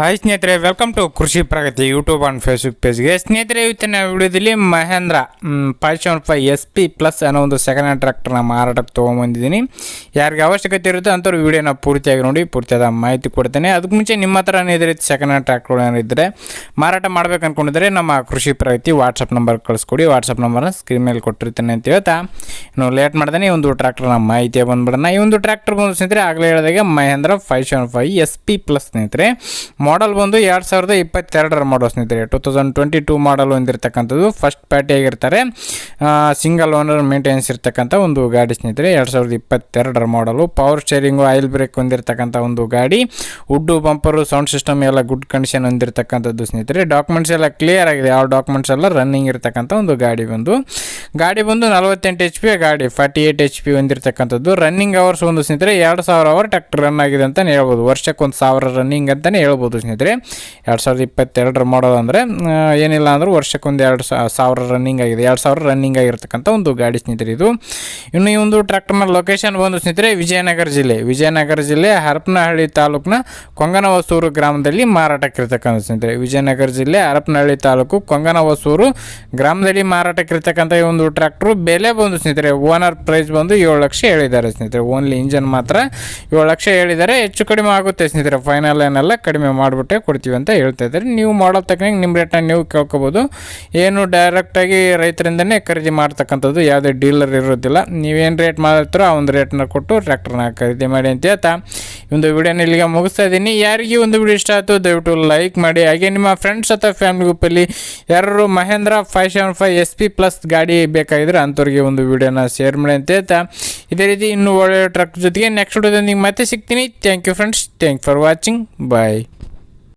Hi ಸ್ನೇಹಿತರೆ welcome to Krishi Pragati YouTube and Facebook ಪೇಜ್ಗೆ ಸ್ನೇಹಿತರೆ, ಇವತ್ತಿನ ವಿಡಿಯೋದಲ್ಲಿ Mahindra five seven five S P plus ಅನ್ನೋ ಒಂದು ಸೆಕೆಂಡ್ ಹ್ಯಾಂಡ್ ಟ್ರ್ಯಾಕ್ಟರ್ನ ಮಾರಾಟಕ್ಕೆ ತೊಗೊಂಬಂದಿದ್ದೀನಿ. ಯಾರಿಗೆ ಅವಶ್ಯಕತೆ ಇರುತ್ತೆ ಅಂಥವ್ರು ವಿಡಿಯೋನ ಪೂರ್ತಿಯಾಗಿ ನೋಡಿ, ಪೂರ್ತಿಯಾದ ಮಾಹಿತಿ ಕೊಡ್ತೇನೆ. ಅದಕ್ಕೆ ಮುಂಚೆ ನಿಮ್ಮ ಹತ್ರ ಇದೇ ಸೆಕೆಂಡ್ ಹ್ಯಾಂಡ್ ಟ್ರ್ಯಾಕ್ಟರ್ ಏನಿದ್ದರೆ ಮಾರಾಟ ಮಾಡ್ಬೇಕು ಅಂದ್ಕೊಂಡಿದ್ರೆ ನಮ್ಮ ಕೃಷಿ ಪ್ರಗತಿ ವಾಟ್ಸಪ್ ನಂಬರ್ ಕಳಿಸ್ಕೊಡಿ. ವಾಟ್ಸಪ್ ನಂಬರ್ನ ಸ್ಕ್ರೀನ್ ಮೇಲೆ ಕೊಟ್ಟಿರ್ತೇನೆ ಅಂತ ಹೇಳ್ತಾ. ಇನ್ನು ಲೇಟ್ ಮಾಡ್ದೇನೆ ಈ ಒಂದು ಟ್ರ್ಯಾಕ್ಟರ್ನ ಮಾಹಿತಿ ಬಂದ್ಬಿಡೋಣ. ಈ ಒಂದು ಟ್ರ್ಯಾಕ್ಟರ್ ಬಂದು ಸ್ನೇಹಿತರೆ, ಆಗಲೇ ಹೇಳಿದಾಗ Mahindra five seven five S P plus ಸ್ನೇಹಿತರೆ ಮಾಡಲ್ ಬಂದು ಎರಡು ಸಾವಿರದ ಇಪ್ಪತ್ತೆರಡರ ಮಾಡಲ್ ಸ್ನೇಹಿತರೆ. Two thousand twenty two model ಹೊಂದಿರತಕ್ಕಂಥದ್ದು first ಪ್ಯಾಟಿಯಾಗಿರ್ತಾರೆ ಸಿಂಗಲ್ ಓನರ್ ಮೇಂಟೆನೆನ್ಸ್ ಇರ್ತಕ್ಕಂಥ ಒಂದು ಗಾಡಿ ಸ್ನೇಹಿತರೆ. ಎರಡು ಸಾವಿರದ ಇಪ್ಪತ್ತೆರಡರ ಮಾಡಲು ಪವರ್ ಸ್ಟೇರಿಂಗು ಆಯಿಲ್ ಬ್ರೇಕ್ ಹೊಂದಿರತಕ್ಕಂಥ ಒಂದು ಗಾಡಿ. ಉಡ್ಡು ಬಂಪರು ಸೌಂಡ್ ಸಿಸ್ಟಮ್ ಎಲ್ಲ ಗುಡ್ ಕಂಡೀಷನ್ ಹೊಂದಿರತಕ್ಕಂಥದ್ದು ಸ್ನೇಹಿತರೆ. ಡಾಕ್ಯುಮೆಂಟ್ಸ್ ಎಲ್ಲ ಕ್ಲಿಯರ್ ಆಗಿದೆ. ಆ ಡಾಕ್ಯುಮೆಂಟ್ಸ್ ಎಲ್ಲ ರನ್ನಿಂಗ್ ಇರತಕ್ಕಂಥ ಒಂದು ಗಾಡಿ ಬಂದು. ಗಾಡಿ ಬಂದು ನಲವತ್ತೆಂಟು ಎಚ್ ಪಿ ಗಾಡಿ ಫಾರ್ಟಿ ಏಯ್ಟ್ ಎಚ್ ಪಿ ಹೊಂದಿರತಕ್ಕಂಥದ್ದು. ರನ್ನಿಂಗ್ ಅವರ್ಸ್ ಒಂದು ಸ್ನೇಹಿತರೆ, ಎರಡು ಸಾವಿರ ಅವರ್ ಟ್ರ್ಯಾಕ್ಟರ್ ರನ್ ಆಗಿದೆ ಅಂತಲೇ ಹೇಳ್ಬೋದು. ವರ್ಷಕ್ಕೆ ಒಂದು ಸಾವಿರ ರನ್ನಿಂಗ್ ಅಂತಲೇ ಹೇಳ್ಬೋದು ಸ್ನೇಹಿತರೆ. ಎರಡು ಸಾವಿರದ ಇಪ್ಪತ್ತೆರಡರ ಮಾಡೋದು ಅಂದರೆ ಏನಿಲ್ಲ ಅಂದರೂ ವರ್ಷಕ್ಕೊಂದು ಎರಡು ಸಾವಿರ ರನ್ನಿಂಗ್ ಆಗಿದೆ. ಎರಡು ಸಾವಿರ ರನ್ನಿಂಗ್ ಆಗಿರ್ತಕ್ಕಂಥ ಒಂದು ಗಾಡಿ ಸ್ನೇಹಿತರೆ ಇದು. ಇನ್ನು ಈ ಒಂದು ಟ್ರ್ಯಾಕ್ಟರ್ನ ಲೊಕೇಶನ್ ಬಂದು ಸ್ನೇಹಿತರೆ, ವಿಜಯನಗರ ಜಿಲ್ಲೆ. ವಿಜಯನಗರ ಜಿಲ್ಲೆ ಹರಪನಹಳ್ಳಿ ತಾಲೂಕಿನ ಕೊಂಗನವಸೂರು ಗ್ರಾಮದಲ್ಲಿ ಮಾರಾಟಕ್ಕಿರ್ತಕ್ಕಂಥ ಸ್ನೇಹಿತರೆ. ವಿಜಯನಗರ ಜಿಲ್ಲೆ ಹರಪನಹಳ್ಳಿ ತಾಲೂಕು ಕೊಂಗನವಸೂರು ಗ್ರಾಮದಲ್ಲಿ ಮಾರಾಟಕ್ಕಿರ್ತಕ್ಕಂಥ ಈ ಒಂದು ಟ್ರ್ಯಾಕ್ಟ್ರು, ಬೆಲೆ ಬಂದು ಸ್ನೇಹಿತರೆ ಓನರ್ ಪ್ರೈಸ್ ಬಂದು ಏಳು ಲಕ್ಷ ಹೇಳಿದ್ದಾರೆ ಸ್ನೇಹಿತರೆ. ಓನ್ಲಿ ಇಂಜನ್ ಮಾತ್ರ ಏಳು ಲಕ್ಷ ಹೇಳಿದ್ದಾರೆ. ಹೆಚ್ಚು ಕಡಿಮೆ ಆಗುತ್ತೆ ಸ್ನೇಹಿತರೆ. ಫೈನಲ್ ಏನೆಲ್ಲ ಕಡಿಮೆ ಮಾಡಿಬಿಟ್ಟೆ ಕೊಡ್ತೀವಿ ಅಂತ ಹೇಳ್ತಾ ಇದ್ದಾರೆ. ನೀವು ಮಾಡೋ ತಕ್ಕಂಗೆ ನಿಮ್ಮ ರೇಟನ್ನ ನೀವು ಕೇಳ್ಕೊಬೋದು. ಏನು ಡೈರೆಕ್ಟಾಗಿ ರೈತರಿಂದನೇ ಖರೀದಿ ಮಾಡ್ತಕ್ಕಂಥದ್ದು ಯಾವುದೇ ಡೀಲರ್ ಇರೋದಿಲ್ಲ ನೀವೇನು ರೇಟ್ ಮಾಡಿರ್ತೀರೋ ಆ ಒಂದು ರೇಟ್ನ ಕೊಟ್ಟು ಟ್ರ್ಯಾಕ್ಟರ್ನ ಖರೀದಿ ಮಾಡಿ ಅಂತ ಹೇಳ್ತಾ. ಒಂದು ವಿಡಿಯೋನ ಇಲ್ಲಿಗೆ ಮುಗಿಸ್ತಾ ಇದ್ದೀನಿ. ಯಾರಿಗೆ ಒಂದು ವಿಡಿಯೋ ಇಷ್ಟ ಆಯಿತು, ದಯವಿಟ್ಟು ಲೈಕ್ ಮಾಡಿ. ಹಾಗೆ ನಿಮ್ಮ ಫ್ರೆಂಡ್ಸ್ ಅಥವಾ ಫ್ಯಾಮಿಲಿ ಗ್ರೂಪಲ್ಲಿ ಯಾರು Mahindra five seven five S P plus ಗಾಡಿ ಬೇಕಾಗಿದ್ರೆ ಅಂಥವ್ರಿಗೆ ಒಂದು ವಿಡಿಯೋನ ಶೇರ್ ಮಾಡಿ ಅಂತ ಹೇಳ್ತಾ. ಇದೇ ರೀತಿ ಇನ್ನೂ ಒಳ್ಳೆಯ ಟ್ರಕ್ ಜೊತೆಗೆ ನೆಕ್ಸ್ಟ್ ವಿಡಿಯೋದೊಂದಿಗೆ ಮತ್ತೆ ಸಿಗ್ತೀನಿ. Thank you friends thank for watching bye